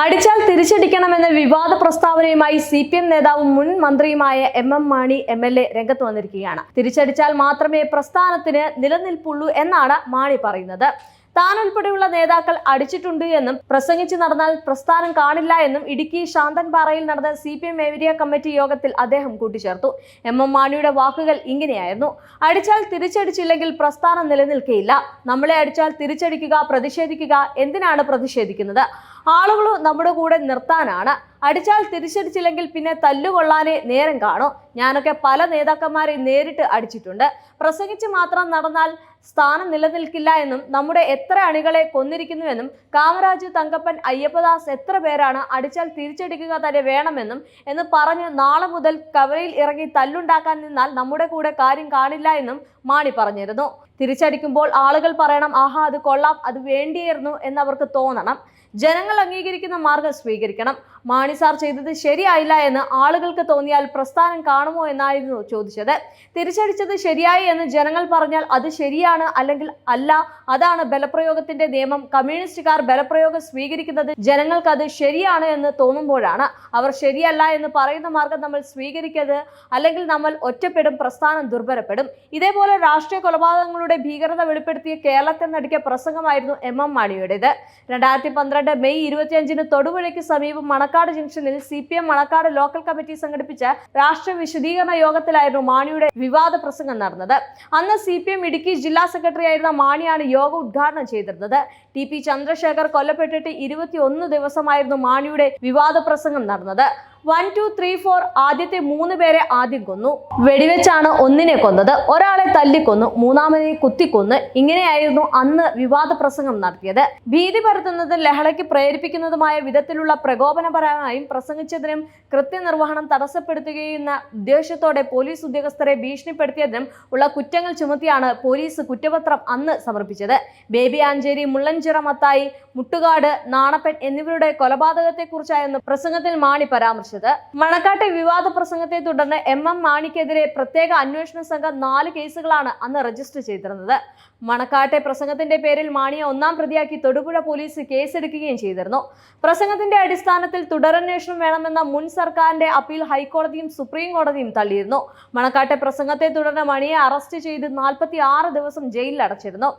അടിച്ചാൽ തിരിച്ചടിക്കണമെന്ന വിവാദ പ്രസ്താവനയുമായി C P M നേതാവും മുൻ മന്ത്രിയുമായ M M Mani M L A രംഗത്ത് വന്നിരിക്കുകയാണ്. തിരിച്ചടിച്ചാൽ മാത്രമേ പ്രസ്ഥാനത്തിന് നിലനിൽപ്പുള്ളൂ എന്നാണ് മാണി പറയുന്നത്. താൻ ഉൾപ്പെടെയുള്ള നേതാക്കൾ അടിച്ചിട്ടുണ്ട് എന്നും പ്രസംഗിച്ചു നടന്നാൽ പ്രസ്ഥാനം കാണില്ല എന്നും ഇടുക്കി ശാന്തൻപാറയിൽ നടന്ന C P M area committee യോഗത്തിൽ അദ്ദേഹം കൂട്ടിച്ചേർത്തു. എം എം മാണിയുടെ വാക്കുകൾ ഇങ്ങനെയായിരുന്നു. അടിച്ചാൽ തിരിച്ചടിച്ചില്ലെങ്കിൽ പ്രസ്ഥാനം നിലനിൽക്കുകയില്ല നമ്മളെ അടിച്ചാൽ തിരിച്ചടിക്കുക പ്രതിഷേധിക്കുക എന്തിനാണ് പ്രതിഷേധിക്കുന്നത്? ആളുകൾ നമ്മുടെ കൂടെ നിർത്താനാണ്. അടിച്ചാൽ തിരിച്ചടിച്ചില്ലെങ്കിൽ പിന്നെ തല്ലുകൊള്ളാനേ നേരം കാണും. ഞാനൊക്കെ പല നേതാക്കന്മാരെ നേരിട്ട് അടിച്ചിട്ടുണ്ട്. പ്രസംഗിച്ച് മാത്രം നടന്നാൽ സ്ഥാനം നിലനിൽക്കില്ല എന്നും നമ്മുടെ എത്ര അണികളെ കൊന്നിരിക്കുന്നുവെന്നും കാമരാജ് തങ്കപ്പൻ അയ്യപ്പദാസ് എത്ര പേരാണ് അടിച്ചാൽ തിരിച്ചടിക്കുക തന്നെ വേണമെന്നും എന്ന് പറഞ്ഞ് നാളെ മുതൽ കവലയിൽ ഇറങ്ങി തല്ലുണ്ടാക്കാൻ നിന്നാൽ നമ്മുടെ കൂടെ കാര്യം കാണില്ല എന്നും മാണി പറഞ്ഞിരുന്നു. തിരിച്ചടിക്കുമ്പോൾ ആളുകൾ പറയണം ആഹാ അത് കൊള്ളാം അത് വേണ്ടിയായിരുന്നു എന്നവർക്ക് തോന്നണം. ജനങ്ങൾ അംഗീകരിക്കുന്ന മാർഗം സ്വീകരിക്കണം. മാണി സാർ ചെയ്തത് ശരിയായില്ല എന്ന് ആളുകൾക്ക് തോന്നിയാൽ പ്രസ്ഥാനം കാണുമോ എന്നായിരുന്നു ചോദിച്ചത്. തിരിച്ചടിച്ചത് ശരിയായി എന്ന് ജനങ്ങൾ പറഞ്ഞാൽ അത് ശരിയാണ് അല്ലെങ്കിൽ അല്ല അതാണ് ബലപ്രയോഗത്തിന്റെ നിയമം. കമ്മ്യൂണിസ്റ്റുകാർ ബലപ്രയോഗം സ്വീകരിക്കുന്നത് ജനങ്ങൾക്ക് അത് ശരിയാണ് എന്ന് തോന്നുമ്പോഴാണ്. അവർ ശരിയല്ല എന്ന് പറയുന്ന മാർഗം നമ്മൾ സ്വീകരിക്കരുത്. അല്ലെങ്കിൽ നമ്മൾ ഒറ്റപ്പെടും പ്രസ്ഥാനം ദുർബലപ്പെടും. ഇതേപോലെ രാഷ്ട്രീയ കൊലപാതകങ്ങളുടെ ഭീകരത വെളിപ്പെടുത്തിയ കേരളത്തെ നടിക്കിയ പ്രസംഗമായിരുന്നു എം എം മാണിയുടേത്. രണ്ടായിരത്തി പന്ത്രണ്ട് മെയ് ഇരുപത്തിയഞ്ചിന് തൊടുപുഴയ്ക്ക് സമീപം മണക്കാട് ജംഗ്ഷനിൽ C P M Manakkad local committee സംഘടിപ്പിച്ച രാഷ്ട്ര വിശദീകരണ യോഗത്തിലായിരുന്നു മാണിയുടെ വിവാദ പ്രസംഗം നടന്നത്. അന്ന് സി പി എം ഇടുക്കി ജില്ലാ സെക്രട്ടറി ആയിരുന്ന മാണിയാണ് യോഗം ഉദ്ഘാടനം ചെയ്തിരുന്നത്. ടി പി ചന്ദ്രശേഖർ കൊല്ലപ്പെട്ടിട്ട് ഇരുപത്തിയൊന്ന് ദിവസമായിരുന്നു മാണിയുടെ വിവാദ പ്രസംഗം നടന്നത്. വൺ ടു ത്രീ ഫോർ ആദ്യത്തെ മൂന്ന് പേരെ ആദ്യം കൊന്നു. വെടിവെച്ചാണ് ഒന്നിനെ കൊന്നത്. ഒരാളെ തല്ലിക്കൊന്നു മൂന്നാമനെ കുത്തിക്കൊന്ന്. ഇങ്ങനെയായിരുന്നു അന്ന് വിവാദ പ്രസംഗം നടത്തിയത്. ഭീതി പരത്തുന്നതും ലഹളയ്ക്ക് പ്രേരിപ്പിക്കുന്നതുമായ വിധത്തിലുള്ള പ്രകോപനപരമായും പ്രസംഗിച്ചതിനും കൃത്യനിർവഹണം തടസ്സപ്പെടുത്തുകയെന്ന ഉദ്ദേശത്തോടെ പോലീസ് ഉദ്യോഗസ്ഥരെ ഭീഷണിപ്പെടുത്തിയതിനും ഉള്ള കുറ്റങ്ങൾ ചുമത്തിയാണ് പോലീസ് കുറ്റപത്രം അന്ന് സമർപ്പിച്ചത്. ബേബി ആഞ്ചേരി മുള്ളൻചിറ മത്തായി മുട്ടുകാട് നാണപ്പൻ എന്നിവരുടെ കൊലപാതകത്തെക്കുറിച്ചായിരുന്നു പ്രസംഗത്തിൽ മാണി പരാമർശിച്ചത് മണക്കാട്ടെ വിവാദ പ്രസംഗത്തെ തുടർന്ന് എം എം മാണിക്കെതിരെ പ്രത്യേക അന്വേഷണ സംഘം നാല് കേസുകളാണ് അന്ന് രജിസ്റ്റർ ചെയ്തിരുന്നത്. മണക്കാട്ടെ പ്രസംഗത്തിന്റെ പേരിൽ മാണിയെ ഒന്നാം പ്രതിയാക്കി തൊടുപുഴ പോലീസ് കേസെടുക്കുകയും ചെയ്തിരുന്നു. പ്രസംഗത്തിന്റെ അടിസ്ഥാനത്തിൽ തുടരന്വേഷണം വേണമെന്ന മുൻ സർക്കാരിന്റെ അപ്പീൽ ഹൈക്കോടതിയും സുപ്രീം കോടതിയും തള്ളിയിരുന്നു. മണക്കാട്ടെ പ്രസംഗത്തെ തുടർന്ന് മണിയെ അറസ്റ്റ് ചെയ്ത് നാൽപ്പത്തി ആറ് ദിവസം ജയിലിൽ അടച്ചിരുന്നു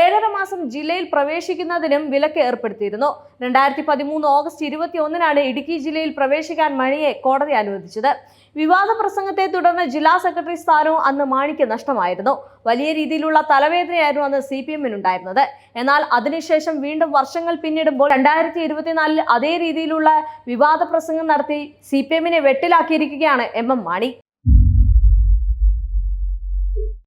ഏഴര മാസം ജില്ലയിൽ പ്രവേശിക്കുന്നതിനും വിലക്ക് ഏർപ്പെടുത്തിയിരുന്നു. രണ്ടായിരത്തി പതിമൂന്ന് ഓഗസ്റ്റ് ഇരുപത്തി ഒന്നിനാണ് ഇടുക്കി ജില്ലയിൽ പ്രവേശിക്കാൻ മണിയെ കോടതി അനുവദിച്ചത്. വിവാദ പ്രസംഗത്തെ തുടർന്ന് ജില്ലാ സെക്രട്ടറി സ്ഥാനവും അന്ന് മാണിക്ക് നഷ്ടമായിരുന്നു. വലിയ രീതിയിലുള്ള തലവേദനയായിരുന്നു അന്ന് സി പി എമ്മിനുണ്ടായിരുന്നത്. എന്നാൽ അതിനുശേഷം വീണ്ടും വർഷങ്ങൾ പിന്നിടുമ്പോൾ രണ്ടായിരത്തി ഇരുപത്തിനാലിൽ അതേ രീതിയിലുള്ള വിവാദ പ്രസംഗം നടത്തി സി പി എമ്മിനെ വെട്ടിലാക്കിയിരിക്കുകയാണ് എം എം മാണി.